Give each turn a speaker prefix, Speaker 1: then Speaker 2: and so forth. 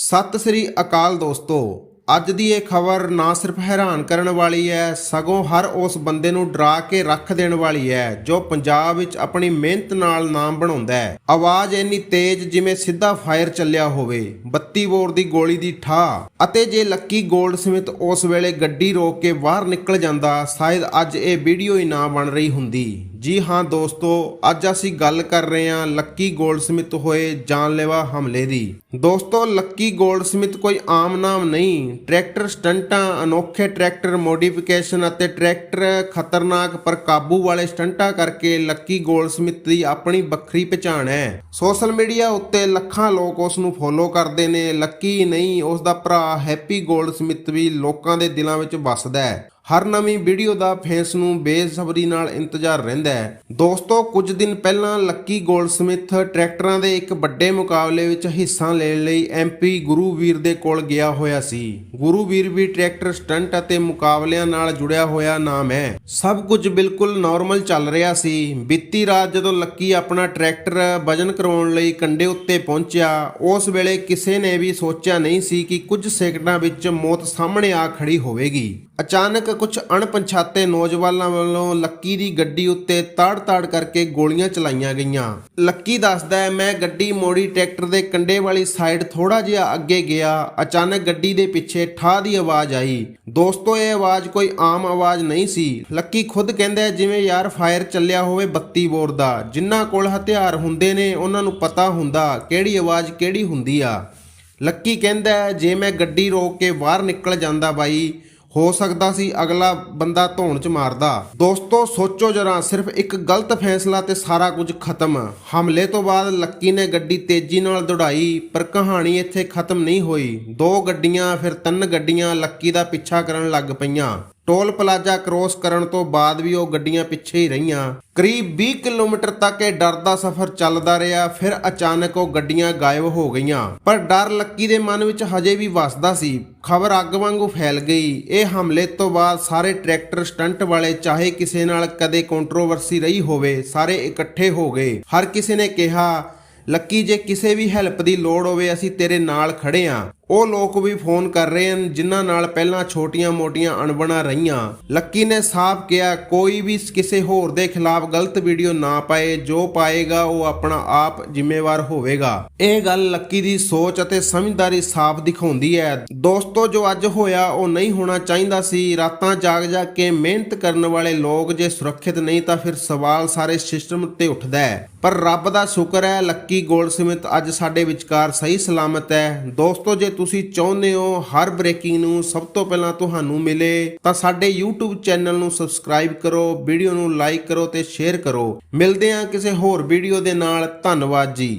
Speaker 1: ਸਤਿ ਸ੍ਰੀ ਅਕਾਲ ਦੋਸਤੋ। ਅੱਜ ਦੀ ਇਹ ਖਬਰ ਨਾ ਸਿਰਫ ਹੈਰਾਨ ਕਰਨ ਵਾਲੀ ਹੈ, ਸਗੋਂ ਹਰ ਉਸ ਬੰਦੇ ਨੂੰ ਡਰਾ ਕੇ ਰੱਖ ਦੇਣ ਵਾਲੀ ਹੈ, ਜੋ ਪੰਜਾਬ ਵਿੱਚ ਆਪਣੀ ਮਿਹਨਤ ਨਾਲ ਨਾਮ ਬਣਾਉਂਦਾ ਹੈ। ਆਵਾਜ਼ ਇੰਨੀ ਤੇਜ਼ ਜਿਵੇਂ ਸਿੱਧਾ ਫਾਇਰ ਚੱਲਿਆ ਹੋਵੇ 32 ਬੋਰ ਦੀ ਗੋਲੀ ਦੀ ਠਾਹ, ਅਤੇ ਜੇ ਲੱਕੀ ਗੋਲਡ ਸਮਿਤ ਉਸ ਵੇਲੇ ਗੱਡੀ ਰੋਕ ਕੇ ਬਾਹਰ ਨਿਕਲ ਜਾਂਦਾ, ਸ਼ਾਇਦ ਅੱਜ ਇਹ ਵੀਡੀਓ ਹੀ ਨਾ ਬਣ ਰਹੀ ਹੁੰਦੀ। ਜੀ ਹਾਂ ਦੋਸਤੋ, ਅੱਜ ਅਸੀਂ ਗੱਲ ਕਰ ਰਹੇ ਹਾਂ ਲੱਕੀ ਗੋਲਡਸਮਿਥ ਹੋਏ ਜਾਨਲੇਵਾ ਹਮਲੇ ਦੀ। ਦੋਸਤੋ, ਲੱਕੀ ਗੋਲਡਸਮਿਥ ਕੋਈ ਆਮ ਨਾਮ ਨਹੀਂ, ਟਰੈਕਟਰ ਸਟੰਟਾਂ, ਅਨੋਖੇ ਟਰੈਕਟਰ ਮੋਡੀਫਿਕੇਸ਼ਨ ਅਤੇ ਟਰੈਕਟਰ ਖਤਰਨਾਕ ਪਰ ਕਾਬੂ ਵਾਲੇ ਸਟੰਟਾਂ ਕਰਕੇ ਲੱਕੀ ਗੋਲਡਸਮਿਥ ਦੀ ਆਪਣੀ ਵੱਖਰੀ ਪਛਾਣ ਹੈ। ਸੋਸ਼ਲ ਮੀਡੀਆ ਉੱਤੇ ਲੱਖਾਂ ਲੋਕ ਉਸ ਨੂੰ ਫੋਲੋ ਕਰਦੇ ਨੇ। ਲੱਕੀ ਨਹੀਂ, ਉਸ ਦਾ ਭਰਾ ਹੈਪੀ ਗੋਲਡਸਮਿਥ ਵੀ ਲੋਕਾਂ ਦੇ ਦਿਲਾਂ ਵਿੱਚ ਵੱਸਦਾ ਹੈ। ਹਰ ਨਵੀਂ ਵੀਡੀਓ ਦਾ ਫੈਂਸ ਨੂੰ ਬੇਸਬਰੀ ਨਾਲ ਇੰਤਜ਼ਾਰ ਰਹਿੰਦਾ ਹੈ। ਦੋਸਤੋ, ਕੁਝ ਦਿਨ ਪਹਿਲਾਂ ਲੱਕੀ ਗੋਲਡਸਮਿਥ ਟਰੈਕਟਰਾਂ ਦੇ ਇੱਕ ਵੱਡੇ ਮੁਕਾਬਲੇ ਵਿੱਚ ਹਿੱਸਾ ਲੈਣ ਲਈ ਐਮਪੀ ਗੁਰੂਵੀਰ ਦੇ ਕੋਲ ਗਿਆ ਹੋਇਆ ਸੀ। ਗੁਰੂਵੀਰ ਵੀ ਟਰੈਕਟਰ ਸਟੰਟ ਅਤੇ ਮੁਕਾਬਲਿਆਂ ਨਾਲ ਜੁੜਿਆ ਹੋਇਆ ਨਾਮ ਹੈ। ਸਭ ਕੁਝ ਬਿਲਕੁਲ ਨਾਰਮਲ ਚੱਲ ਰਿਹਾ ਸੀ। ਬੀਤੀ ਰਾਤ ਜਦੋਂ ਲੱਕੀ ਆਪਣਾ ਟਰੈਕਟਰ ਵਜਨ ਕਰਵਾਉਣ ਲਈ ਕੰਡੇ ਉੱਤੇ ਪਹੁੰਚਿਆ, ਉਸ ਵੇਲੇ ਕਿਸੇ ਨੇ ਵੀ ਸੋਚਿਆ ਨਹੀਂ ਸੀ ਕਿ ਕੁਝ ਸੈਕਿੰਡਾਂ ਵਿੱਚ ਮੌਤ ਸਾਹਮਣੇ ਆ ਖੜੀ ਹੋਵੇਗੀ। ਅਚਾਨਕ ਕੁਝ ਅਣਪਛਾਤੇ ਨੌਜਵਾਨਾਂ ਵੱਲੋਂ ਲੱਕੀ ਦੀ ਗੱਡੀ ਉੱਤੇ ਤਾੜ-ਤਾੜ ਕਰਕੇ ਗੋਲੀਆਂ ਚਲਾਈਆਂ ਗਈਆਂ। ਲੱਕੀ ਦੱਸਦਾ ਹੈ, ਮੈਂ ਗੱਡੀ ਮੋੜੀ, ਟਰੈਕਟਰ ਦੇ ਕੰਡੇ ਵਾਲੀ ਸਾਈਡ ਥੋੜਾ ਜਿਹਾ ਅੱਗੇ ਗਿਆ। ਅਚਾਨਕ ਗੱਡੀ ਦੇ ਪਿੱਛੇ ਠਾਹ ਦੀ ਆਵਾਜ਼ ਆਈ। ਦੋਸਤੋ, ਇਹ ਆਵਾਜ਼ ਕੋਈ ਆਮ ਆਵਾਜ਼ ਨਹੀਂ ਸੀ। ਲੱਕੀ ਖੁਦ ਕਹਿੰਦਾ ਹੈ, ਜਿਵੇਂ ਯਾਰ ਫਾਇਰ ਚੱਲਿਆ ਹੋਵੇ 32 ਬੋਰ ਦਾ। ਜਿਨ੍ਹਾਂ ਕੋਲ ਹਥਿਆਰ ਹੁੰਦੇ ਨੇ, ਉਹਨਾਂ ਨੂੰ ਪਤਾ ਹੁੰਦਾ ਕਿਹੜੀ ਆਵਾਜ਼ ਕਿਹੜੀ ਹੁੰਦੀ ਆ। ਲੱਕੀ ਕਹਿੰਦਾ ਜੇ ਮੈਂ ਗੱਡੀ ਰੋਕ ਕੇ ਬਾਹਰ ਨਿਕਲ ਜਾਂਦਾ ਬਾਈ ਹੋ ਸਕਦਾ ਸੀ ਅਗਲਾ ਬੰਦਾ ਧੌਣ ਚ ਮਾਰਦਾ। ਦੋਸਤੋ, ਸੋਚੋ ਜਰਾ, ਸਿਰਫ ਇੱਕ ਗਲਤ ਫੈਸਲਾ ਤੇ ਸਾਰਾ ਕੁਝ ਖਤਮ। ਹਮਲੇ ਤੋਂ ਬਾਅਦ ਲੱਕੀ ਨੇ ਗੱਡੀ ਤੇਜ਼ੀ ਨਾਲ ਦੌੜਾਈ, ਪਰ ਕਹਾਣੀ ਇੱਥੇ ਖਤਮ ਨਹੀਂ ਹੋਈ। ਦੋ ਗੱਡੀਆਂ, ਫਿਰ ਤਿੰਨ ਗੱਡੀਆਂ ਲੱਕੀ ਦਾ ਪਿੱਛਾ ਕਰਨ ਲੱਗ ਪਈਆਂ। ਟੋਲ ਪਲਾਜ਼ਾ ਕ੍ਰੋਸ ਕਰਨ ਤੋਂ ਬਾਅਦ ਵੀ ਉਹ ਗੱਡੀਆਂ ਪਿੱਛੇ ਹੀ ਰਹੀਆਂ। ਕਰੀਬ 20 ਕਿਲੋਮੀਟਰ ਤੱਕ ਇਹ ਡਰ ਦਾ ਸਫ਼ਰ ਚੱਲਦਾ ਰਿਹਾ, ਫਿਰ ਅਚਾਨਕ ਉਹ ਗੱਡੀਆਂ ਗਾਇਬ ਹੋ ਗਈਆਂ। ਪਰ ਡਰ ਲੱਕੀ ਦੇ ਮਨ ਵਿੱਚ ਹਜੇ ਵੀ ਵੱਸਦਾ ਸੀ। ਖਬਰ ਅੱਗ ਵਾਂਗੂ ਫੈਲ ਗਈ। ਇਹ ਹਮਲੇ ਤੋਂ ਬਾਅਦ ਸਾਰੇ ਟਰੈਕਟਰ, ਸਟੰਟ ਵਾਲੇ, ਚਾਹੇ ਕਿਸੇ ਨਾਲ ਕਦੇ ਕੰਟਰੋਵਰਸੀ ਰਹੀ ਹੋਵੇ, ਸਾਰੇ ਇਕੱਠੇ ਹੋ ਗਏ। ਹਰ ਕਿਸੇ ਨੇ ਕਿਹਾ, ਲੱਕੀ, ਜੇ ਕਿਸੇ ਵੀ ਹੈਲਪ ਦੀ ਲੋੜ ਹੋਵੇ, ਅਸੀਂ ਤੇਰੇ ਨਾਲ ਖੜੇ ਆਂ। ਉਹ ਲੋਕ ਵੀ ਫੋਨ ਕਰ ਰਹੇ ਹਨ, ਜਿਨ੍ਹਾਂ ਨਾਲ ਪਹਿਲਾਂ ਛੋਟੀਆਂ-ਮੋਟੀਆਂ ਅਣਬਣਾ ਰਹੀਆਂ। ਲੱਕੀ ਨੇ ਸਾਫ਼ ਕਿਹਾ, ਕੋਈ ਵੀ ਕਿਸੇ ਹੋਰ ਦੇ ਖਿਲਾਫ ਗਲਤ ਵੀਡੀਓ ਨਾ ਪਾਏ, ਜੋ ਪਾਏਗਾ ਉਹ ਆਪਣਾ ਆਪ ਜ਼ਿੰਮੇਵਾਰ ਹੋਵੇਗਾ। ਇਹ ਗੱਲ ਲੱਕੀ ਦੀ ਸੋਚ ਅਤੇ ਸਮਝਦਾਰੀ ਸਾਫ਼ ਦਿਖਾਉਂਦੀ ਹੈ। ਦੋਸਤੋ, ਜੋ ਅੱਜ ਹੋਇਆ, ਉਹ ਨਹੀਂ ਹੋਣਾ ਚਾਹੀਦਾ ਸੀ। ਰਾਤਾਂ ਜਾਗ ਜਾਗ ਕੇ ਮਿਹਨਤ ਕਰਨ ਵਾਲੇ ਲੋਕ ਜੇ ਸੁਰੱਖਿਅਤ ਨਹੀਂ, ਤਾਂ ਫਿਰ ਸਵਾਲ ਸਾਰੇ ਸਿਸਟਮ ਤੇ ਉੱਠਦਾ ਹੈ। ਪਰ ਰੱਬ ਦਾ ਸ਼ੁਕਰ ਹੈ, ਲੱਕੀ ਗੋਲ ਗੋਲਡਸਮਿਥ ਅੱਜ ਸਾਡੇ ਵਿਚਕਾਰ ਸਹੀ ਸਲਾਮਤ ਹੈ। ਦੋਸਤੋ, ਜੇ ਤੁਸੀਂ ਚਾਹੁੰਦੇ ਹੋ ਹਰ ਬ੍ਰੇਕਿੰਗ ਨੂੰ ਸਭ ਤੋਂ ਪਹਿਲਾਂ ਤੁਹਾਨੂੰ ਮਿਲੇ, ਤਾਂ ਸਾਡੇ YouTube ਚੈਨਲ ਨੂੰ ਸਬਸਕ੍ਰਾਈਬ ਕਰੋ ਵੀਡੀਓ ਨੂੰ ਲਾਈਕ ਕਰੋ ਤੇ ਸ਼ੇਅਰ ਕਰੋ। ਮਿਲਦੇ ਹਾਂ ਕਿਸੇ ਹੋਰ ਵੀਡੀਓ ਦੇ ਨਾਲ। ਧੰਨਵਾਦ ਜੀ।